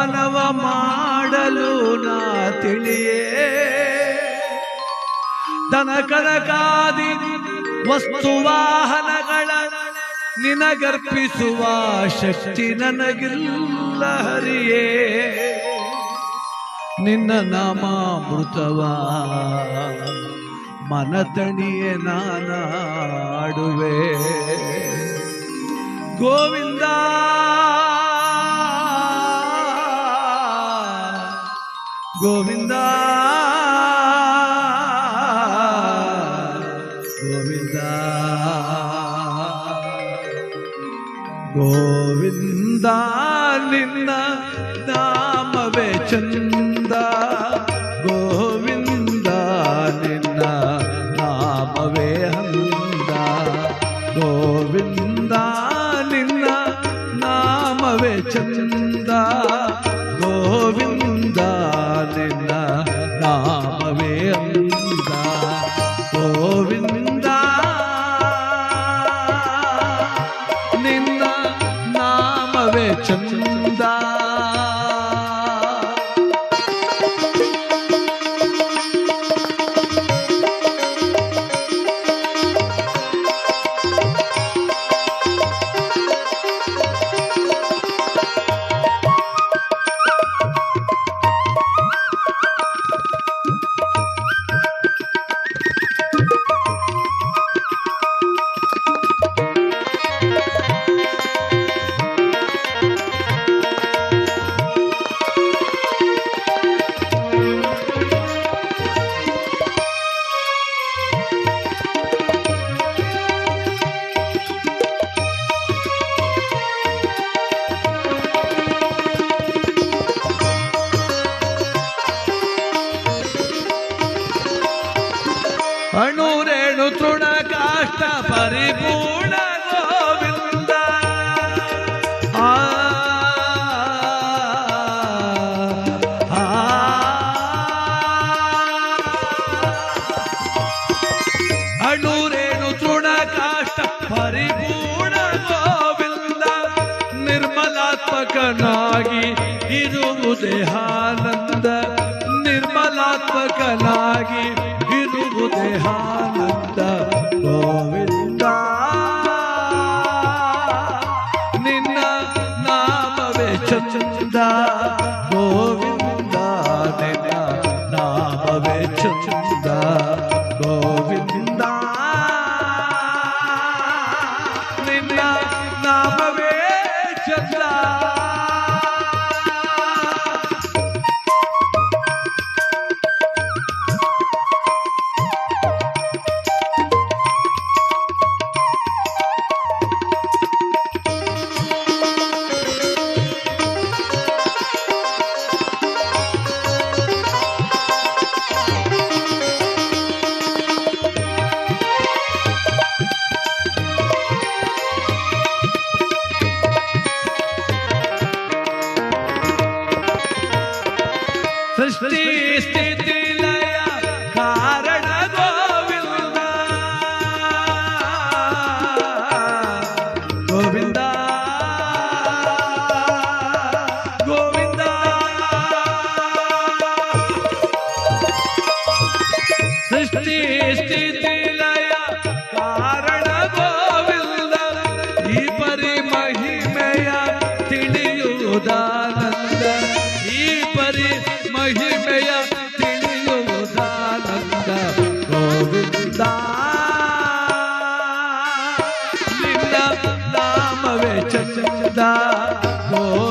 ಹವನವ ಮಾಡಲು ನಾ ತಿಳಿಯೇ. ದನ ಕನಕಾದಿ ವಸ್ತುವಾಹನಗಳ ನಿನಗರ್ಪಿಸುವ ಶಕ್ತಿ ನನಗಿಲ್ಲ ಹರಿಯೇ. ನಿನ್ನ ನಾಮಾಮೃತವ ಮನತಣಿಯೇ ನಾನಾಡುವೆ. ಗೋವಿಂದ ಗೋವಿಂದ ಗೋವಿಂದ ಗೋವಿಂದ ನಿನ್ನ ನಾಮವೇ ಚಂದ ना ನಿರ್ಮಲಾತ್ಮಕನಾಗಿ ಇರುವುದೇ ಆನಂದ ನಿರ್ಮಲಾತ್ಮಕನಾಗಿ 坚持啊！ತಿಳಿಯುವುದಾನಂದ ಈ ಪರಿ ಮಹಿಮೆಯ ತಿಳಿಯುವುದಾನಂದ ಗೋವಿಂದ ನಿನ್ನ ನಾಮವೇ ಚಂದ ಗೋವಿಂದ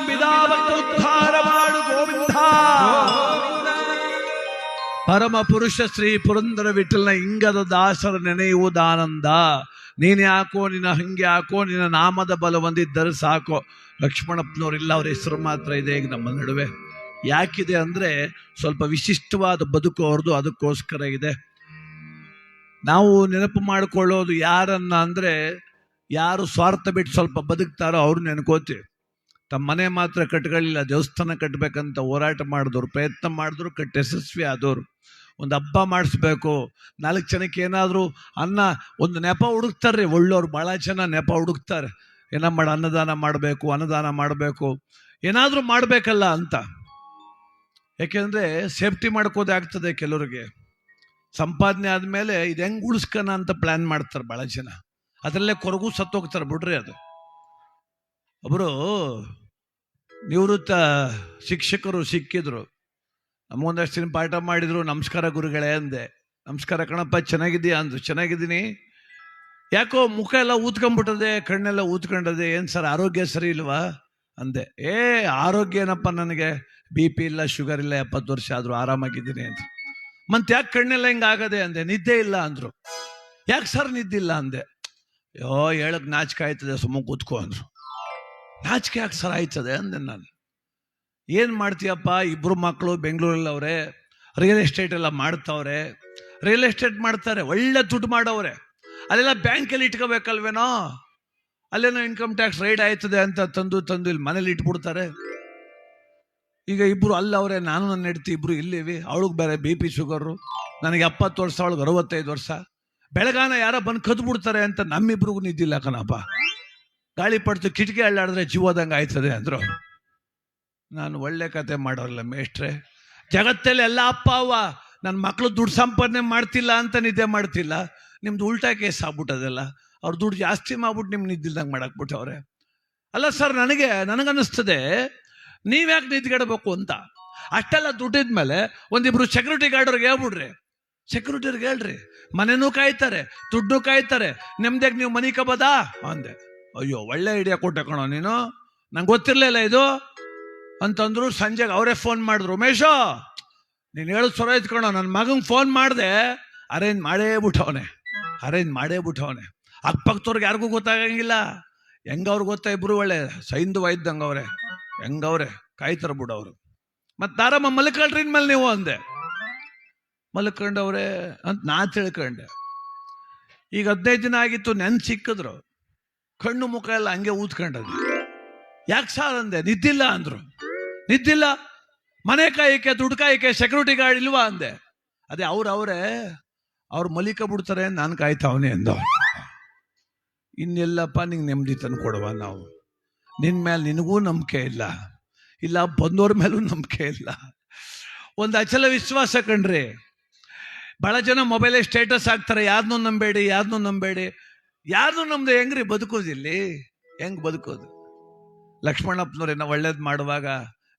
ನಂಬಿದಾವನ್ನು ಉದ್ಧಾರ ಮಾಡು ಗೋವಿಂದ. ಪರಮ ಪುರುಷ ಶ್ರೀ ಪುರಂದರ ವಿಠಲನ ಇಂಗದ ದಾಸರ ನೆನೆಯುವುದಾನಂದ. ನೀನು ಹಾಕೋ ನಿನ್ನ ಹಂಗೆ ಯಾಕೋ ನಿನ್ನ ನಾಮದ ಬಲ ಒಂದಿದ್ದರೆ ಸಾಕೋ. ಲಕ್ಷ್ಮಣಪ್ಪನವರಿಲ್ಲ ಅವ್ರ ಹೆಸರು ಮಾತ್ರ ಇದೆ ಈಗ ನಮ್ಮ ನಡುವೆ. ಯಾಕಿದೆ ಅಂದರೆ ಸ್ವಲ್ಪ ವಿಶಿಷ್ಟವಾದ ಬದುಕು ಅವ್ರದ್ದು, ಅದಕ್ಕೋಸ್ಕರ ಇದೆ. ನಾವು ನೆನಪು ಮಾಡಿಕೊಳ್ಳೋದು ಯಾರನ್ನ ಅಂದರೆ ಯಾರು ಸ್ವಾರ್ಥ ಬಿಟ್ಟು ಸ್ವಲ್ಪ ಬದುಕ್ತಾರೋ ಅವ್ರು ನೆನ್ಕೋತೀವಿ. ತಮ್ಮ ಮನೆ ಮಾತ್ರ ಕಟ್ಕೊಳ್ಳಿಲ್ಲ ದೇವಸ್ಥಾನ ಕಟ್ಟಬೇಕಂತ ಹೋರಾಟ ಮಾಡಿದ್ರು ಪ್ರಯತ್ನ ಮಾಡಿದ್ರು, ಕಟ್ಟ ಯಶಸ್ವಿ ಆದವರು. ಒಂದು ಹಬ್ಬ ಮಾಡಿಸ್ಬೇಕು. ನಾಲ್ಕು ಜನಕ್ಕೆ ಏನಾದರೂ ಅನ್ನ, ಒಂದು ನೆಪ ಹುಡುಕ್ತಾರೆ. ಒಳ್ಳೋರು ಭಾಳ ಜನ ನೆಪ ಹುಡುಕ್ತಾರೆ. ಏನ ಮಾಡಿ, ಅನ್ನದಾನ ಮಾಡಬೇಕು ಅನ್ನದಾನ ಮಾಡಬೇಕು. ಏನಾದರೂ ಮಾಡಬೇಕಲ್ಲ ಅಂತ. ಯಾಕೆಂದರೆ ಸೇಫ್ಟಿ ಮಾಡ್ಕೋದಾಗ್ತದೆ ಕೆಲವರಿಗೆ. ಸಂಪಾದನೆ ಆದಮೇಲೆ ಇದು ಹೆಂಗೆ ಉಳಿಸ್ಕೋಣ ಅಂತ ಪ್ಲ್ಯಾನ್ ಮಾಡ್ತಾರೆ ಭಾಳ ಜನ. ಅದರಲ್ಲೇ ಕೊರಗು ಸತ್ತೋಗ್ತಾರೆ ಬಿಡ್ರಿ ಅದು. ಒಬ್ಬರು ನಿವೃತ್ತ ಶಿಕ್ಷಕರು ಸಿಕ್ಕಿದ್ರು. ನಮಗೊಂದಷ್ಟು ದಿನ ಪಾಠ ಮಾಡಿದ್ರು, ನಮಸ್ಕಾರ ಗುರುಗಳೇ ಅಂದೆ. ನಮಸ್ಕಾರ ಕಣಪ್ಪ, ಚೆನ್ನಾಗಿದ್ದೀಯಾ ಅಂದ್ರು. ಚೆನ್ನಾಗಿದ್ದೀನಿ. ಯಾಕೋ ಮುಖ ಎಲ್ಲ ಊದ್ಕೊಂಡ್ಬಿಟ್ಟದೆ, ಕಣ್ಣೆಲ್ಲ ಊದ್ಕೊಂಡದೆ, ಏನು ಸರ್, ಆರೋಗ್ಯ ಸರಿ ಇಲ್ವಾ? ಅಂದೆ. ಏ, ಆರೋಗ್ಯ ಏನಪ್ಪ ನನಗೆ? ಬಿ ಪಿ ಇಲ್ಲ, ಶುಗರ್ ಇಲ್ಲ, ಎಪ್ಪತ್ತು ವರ್ಷ ಆದರೂ ಆರಾಮಾಗಿದ್ದೀನಿ ಅಂತ ಮತ್ತೆ ಯಾಕೆ ಕಣ್ಣೆಲ್ಲ ಹಿಂಗೆ ಆಗದೆ ಅಂದೆ. ನಿದ್ದೆ ಇಲ್ಲ ಅಂದರು. ಯಾಕೆ ಸರ್ ನಿದ್ದಿಲ್ಲ ಅಂದೆ. ಯೋ ಹೇಳಕ್ ನಾಚಿಕೆ ಆಯ್ತದೆ ಸುಮ್ಮ ಕೂತ್ಕೋ ಅಂದ್ರು. ನಾಚಿಕೆ ಯಾಕೆ ಸರ ಆಯ್ತದೆ ಅಂದೆ ನಾನು. ಏನು ಮಾಡ್ತೀಯಪ್ಪ? ಇಬ್ಬರು ಮಕ್ಕಳು ಬೆಂಗಳೂರಲ್ಲಿ ಅವರೇ ರಿಯಲ್ ಎಸ್ಟೇಟ್ ಎಲ್ಲ ಮಾಡ್ತಾವ್ರೆ ರಿಯಲ್ ಎಸ್ಟೇಟ್ ಮಾಡ್ತಾರೆ, ಒಳ್ಳೆ ದುಡ್ಡು ಮಾಡವ್ರೆ. ಅಲ್ಲೆಲ್ಲ ಬ್ಯಾಂಕಲ್ಲಿ ಇಟ್ಕೋಬೇಕಲ್ವೇನೋ? ಅಲ್ಲೇನೋ ಇನ್ಕಮ್ ಟ್ಯಾಕ್ಸ್ ರೈಡ್ ಆಯ್ತದೆ ಅಂತ ತಂದು ತಂದು ಇಲ್ಲಿ ಮನೇಲಿ ಇಟ್ಬಿಡ್ತಾರೆ. ಈಗ ಇಬ್ಬರು ಅಲ್ಲವ್ರೆ, ನಾನು ನನ್ನ ಹೆಡ್ತಿ ಇಬ್ಬರು ಇಲ್ಲಿವಿ. ಅವಳಿಗೆ ಬೇರೆ ಬಿ ಪಿ ಶುಗರು ನನಗೆ ಎಪ್ಪತ್ತು ವರ್ಷ, ಅವಳಿಗೆ ಅರವತ್ತೈದು ವರ್ಷ. ಬೆಳಗಾನ ಯಾರೋ ಬಂದು ಕದ್ದು ಬಿಡ್ತಾರೆ ಅಂತ ನಮ್ಮಿಬ್ರಿಗೂ ನಿದ್ದಿಲ್ಲ ಕಣಪ್ಪ. ಗಾಳಿ ಪಡ್ತು ಕಿಟಕಿ ಅಳ್ಳಾಡಿದ್ರೆ ಜೀವದಂಗೆ ಆಯ್ತದೆ ಅಂದರು. ನಾನು ಒಳ್ಳೆ ಕತೆ ಮಾಡೋರಲ್ಲ ಮೇಷ್ಟ್ರೆ, ಜಗತ್ತಲ್ಲಿ ಎಲ್ಲ ಅಪ್ಪ, ಅವ್ವ ನನ್ನ ಮಕ್ಕಳು ದುಡ್ಡು ಸಂಪಾದನೆ ಮಾಡ್ತಿಲ್ಲ ಅಂತ ನಿದ್ದೆ ಮಾಡ್ತಿಲ್ಲ. ನಿಮ್ದು ಉಲ್ಟಾ ಕೇಸ್ ಆಗ್ಬಿಟ್ಟದೆಲ್ಲ. ಅವ್ರು ದುಡ್ಡು ಜಾಸ್ತಿ ಮಾಡ್ಬಿಟ್ಟು ನಿಮ್ಗೆ ನಿದ್ದಿಲ್ದಂಗೆ ಮಾಡಾಕ್ಬಿಟ್ಟವ್ರೆ. ಅಲ್ಲ ಸರ್, ನನಗೆ, ನನಗನ್ನಿಸ್ತದೆ, ನೀವ್ಯಾಕೆ ನಿದ್ಗೆಡಬೇಕು ಅಂತ? ಅಷ್ಟೆಲ್ಲ ದುಡ್ಡಿದ್ಮೇಲೆ ಒಂದಿಬ್ರು ಸೆಕ್ಯೂರಿಟಿ ಗಾರ್ಡ್ರಿಗೆ ಹೇಳ್ಬಿಡ್ರಿ. ಸೆಕ್ಯೂರಿಟಿಗೆ ಹೇಳ್ರಿ, ಮನೆನೂ ಕಾಯ್ತಾರೆ, ದುಡ್ಡು ಕಾಯ್ತಾರೆ ನೆಮ್ಮದಿಯಾಗಿ ನೀವು ಮನೆ ಕಬೋದಾ? ಅಂದೆ. ಅಯ್ಯೋ, ಒಳ್ಳೆ ಐಡಿಯಾ ಕೊಟ್ಟೆ ಕಣೋ ನೀನು. ನಂಗೆ ಗೊತ್ತಿರಲಿಲ್ಲ ಇದು. ಅಂತಂದ್ರು ಸಂಜೆಗೆ ಅವರೇ ಫೋನ್ ಮಾಡಿದ್ರು, ಉಮೇಶ, ನೀನು ಹೇಳೋದು ಸೊರ ಕಣೋ ನನ್ನ ಮಗಂಗೆ ಫೋನ್ ಮಾಡಿದೆ. ಅರೇಂಜ್ ಮಾಡೇ ಬಿಟ್ಟವನೆ. ಅರೇಂಜ್ ಮಾಡೇ ಬಿಟ್ಟವನೆ. ಅಕ್ಕಪಕ್ಕದವ್ರಿಗೆ ಯಾರಿಗೂ ಗೊತ್ತಾಗಂಗಿಲ್ಲ. ಹೆಂಗವ್ರು ಗೊತ್ತಾ ಇಬ್ರು ಒಳ್ಳೆ ಸೈಂದು ವೈದ್ಯಂಗೆ ಅವ್ರೆ. ಹೆಂಗವ್ರೆ ಕಾಯ್ತಾರ ಬಿಡವ್ರು ಮತ್ತು ದಾರಮ್ಮ ಮಲ್ಕೊಳ್ರಿ ಇನ್ಮೇಲೆ ನೀವು ಅಂದೆ. ಮಲ್ಕೊಂಡವ್ರೆ ಅಂತ ನಾ ತಿಳ್ಕೊಂಡೆ. ಈಗ ಹದಿನೈದು ದಿನ ಆಗಿತ್ತು ನೆನ್ ಸಿಕ್ಕಿದ್ರು. ಕಣ್ಣು ಮುಖ ಎಲ್ಲ ಹಂಗೆ ಊದ್ಕೊಂಡದು ಯಾಕೆ ಸಾರ್ ಅಂದೆ? ನಿದ್ದಿಲ್ಲ ಅಂದ್ರು. ನಿದ್ದಿಲ್ಲ? ಮನೆ ಕಾಯಕ್ಕೆ ದುಡ್ಡು ಕಾಯಕ್ಕೆ ಸೆಕ್ಯೂರಿಟಿ ಗಾರ್ಡ್ ಇಲ್ವಾ ಅಂದೆ. ಅದೇ ಅವ್ರು ಅವರೇ, ಅವ್ರು ಮಲಿಕ ಬಿಡ್ತಾರೆ ನಾನು ಕಾಯ್ತಾವನೆ ಅಂದ ಇನ್ನೆಲ್ಲಪ್ಪ ನಿಂಗೆ ನೆಮ್ಮದಿ ತಂದು ಕೊಡುವ ನಾವು. ನಿನ್ನ ಮೇಲೆ ನಿನಗೂ ನಂಬಿಕೆ ಇಲ್ಲ. ಇಲ್ಲ ಬಂದವ್ರ ಮೇಲೂ ನಂಬಿಕೆ ಇಲ್ಲ. ಒಂದು ಅಚಲ ವಿಶ್ವಾಸ ಕಣ್ರಿ. ಭಾಳ ಜನ ಮೊಬೈಲೇ ಸ್ಟೇಟಸ್ ಹಾಕ್ತಾರೆ. ಯಾರನ್ನೂ ನಂಬೇಡಿ ಯಾರನ್ನೂ ನಂಬೇಡಿ ಯಾರನ್ನೂ ನಮ್ದು ಹೆಂಗ್ರಿ ಬದುಕೋದಿಲ್ಲಿ ಹೆಂಗ್ ಬದುಕೋದು? ಲಕ್ಷ್ಮಣಪ್ಪನವ್ರೇನೋ ಒಳ್ಳೇದು ಮಾಡುವಾಗ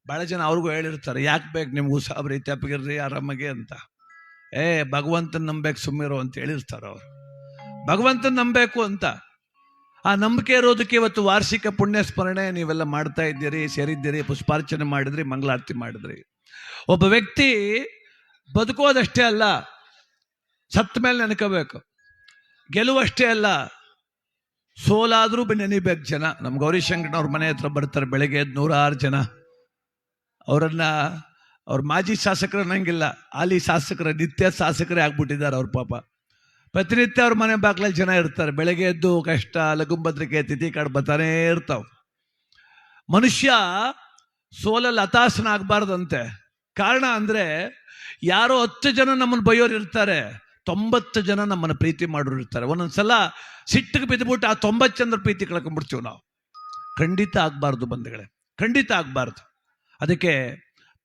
ಭಾಳ ಜನ ಅವ್ರಿಗೂ ಹೇಳಿರ್ತಾರೆ, ಯಾಕೆ ಬೇಕು ನಿಮ್ಗೆ ಸಾಬ್ರಿ ತೆಪ್ಪಗಿರ್ರಿ, ಆರಾಮಾಗಿ ಅಂತ. ಏ, ಭಗವಂತನ ನಂಬೇಕು ಸುಮ್ಮಿರೋ ಅಂತ ಹೇಳಿರ್ತಾರೆ ಅವರು. ಭಗವಂತನ ನಂಬೇಕು ಅಂತ. ಆ ನಂಬಿಕೆ ಇರೋದಕ್ಕೆ ಇವತ್ತು ವಾರ್ಷಿಕ ಪುಣ್ಯ ಸ್ಮರಣೆ ನೀವೆಲ್ಲ ಮಾಡ್ತಾ ಇದ್ದೀರಿ, ಸೇರಿದ್ದೀರಿ, ಪುಷ್ಪಾರ್ಚನೆ ಮಾಡಿದ್ರಿ, ಮಂಗಳಾರತಿ ಮಾಡಿದ್ರಿ. ಒಬ್ಬ ವ್ಯಕ್ತಿ ಬದುಕೋದಷ್ಟೇ ಅಲ್ಲ ಸತ್ತ ಮೇಲೆ ನೆನ್ಕೋಬೇಕು. ಗೆಲುವಷ್ಟೇ ಅಲ್ಲ, ಸೋಲಾದ್ರೂ ನೆನಿಬೇಕು ಜನ. ನಮ್ಮ ಗೌರಿಶಂಕರ್ನವ್ರ ಮನೆ ಹತ್ರ ಬರ್ತಾರೆ, ಬೆಳಗ್ಗೆ ನೂರಾರು ಜನ. ಅವರನ್ನ, ಅವ್ರ ಮಾಜಿ ಶಾಸಕರು ಅನ್ನಂಗಿಲ್ಲ ಹಾಲಿ ಶಾಸಕರ, ನಿತ್ಯ ಶಾಸಕರೇ ಆಗ್ಬಿಟ್ಟಿದ್ದಾರೆ ಅವ್ರ ಪಾಪ. ಪ್ರತಿನಿತ್ಯ ಅವ್ರ ಮನೆ ಬಾಗ್ಲಲ್ಲಿ ಜನ ಇರ್ತಾರೆ, ಬೆಳಗ್ಗೆ ಎದ್ದು ಕಷ್ಟ ಲಘುಂಬದ್ರಿಕೆ ತಿಥಿ ಕಾಡು ಬರ್ತಾನೇ ಇರ್ತಾವ. ಮನುಷ್ಯ ಸೋಲಲ್ಲಿ ಹತಾಶನ ಆಗಬಾರ್ದಂತೆ ಕಾರಣ ಅಂದ್ರೆ ಯಾರೋ ಹತ್ತು ಜನ ನಮ್ಮನ್ನು ಬೈಯೋರು ಇರ್ತಾರೆ ತೊಂಬತ್ತು ಜನ ನಮ್ಮನ್ನು ಪ್ರೀತಿ ಮಾಡೋರು ಇರ್ತಾರೆ. ಒಂದೊಂದ್ಸಲ ಸಿಟ್ಟಿಗೆ ಬಿದ್ದುಬಿಟ್ಟು ಆ ತೊಂಬತ್ತು ಜನರ ಪ್ರೀತಿ ಕಳ್ಕೊಂಡ್ಬಿಡ್ತೀವಿ ನಾವು. ಖಂಡಿತ ಆಗಬಾರ್ದು ಬಂಧುಗಳೇ. ಖಂಡಿತ ಆಗಬಾರ್ದು. ಅದಕ್ಕೆ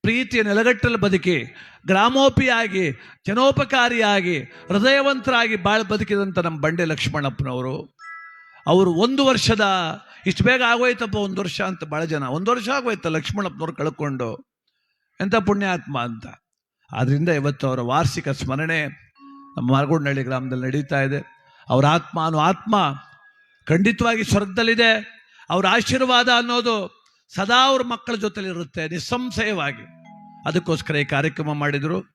ಪ್ರೀತಿಯ ನೆಲಗಟ್ಟಲು ಬದುಕಿ, ಗ್ರಾಮೋಪಿಯಾಗಿ, ಜನೋಪಕಾರಿಯಾಗಿ, ಹೃದಯವಂತರಾಗಿ ಬಾಳ್ ಬದುಕಿದಂಥ ನಮ್ಮ ಬಂಡೆ ಲಕ್ಷ್ಮಣಪ್ಪನವರು. ಅವರು ಒಂದು ವರ್ಷದ, ಇಷ್ಟು ಬೇಗ ಆಗೋಯ್ತಪ್ಪ ಒಂದು ವರ್ಷ ಅಂತ ಭಾಳ ಜನ. ಒಂದು ವರ್ಷ ಆಗೋಯ್ತ ಲಕ್ಷ್ಮಣಪ್ಪನವ್ರು ಕಳ್ಕೊಂಡು. ಎಂಥ ಪುಣ್ಯಾತ್ಮ ಅಂತ. ಆದ್ದರಿಂದ ಇವತ್ತು ಅವರ ವಾರ್ಷಿಕ ಸ್ಮರಣೆ ನಮ್ಮ ಮಾರ್ಗೋಡ್ನಹಳ್ಳಿ ಗ್ರಾಮದಲ್ಲಿ ನಡೀತಾ ಇದೆ. ಅವರ ಆತ್ಮ ಅನ್ನೋ ಆತ್ಮ ಖಂಡಿತವಾಗಿ ಸ್ವರ್ಗದಲ್ಲಿದೆ. ಅವರ ಆಶೀರ್ವಾದ ಅನ್ನೋದು ಸದಾ ಅವ್ರ ಮಕ್ಕಳ ಜೊತೆಲಿರುತ್ತೆ ನಿಸ್ಸಂಶಯವಾಗಿ. ಅದಕ್ಕೋಸ್ಕರ ಈ ಕಾರ್ಯಕ್ರಮ ಮಾಡಿದರು.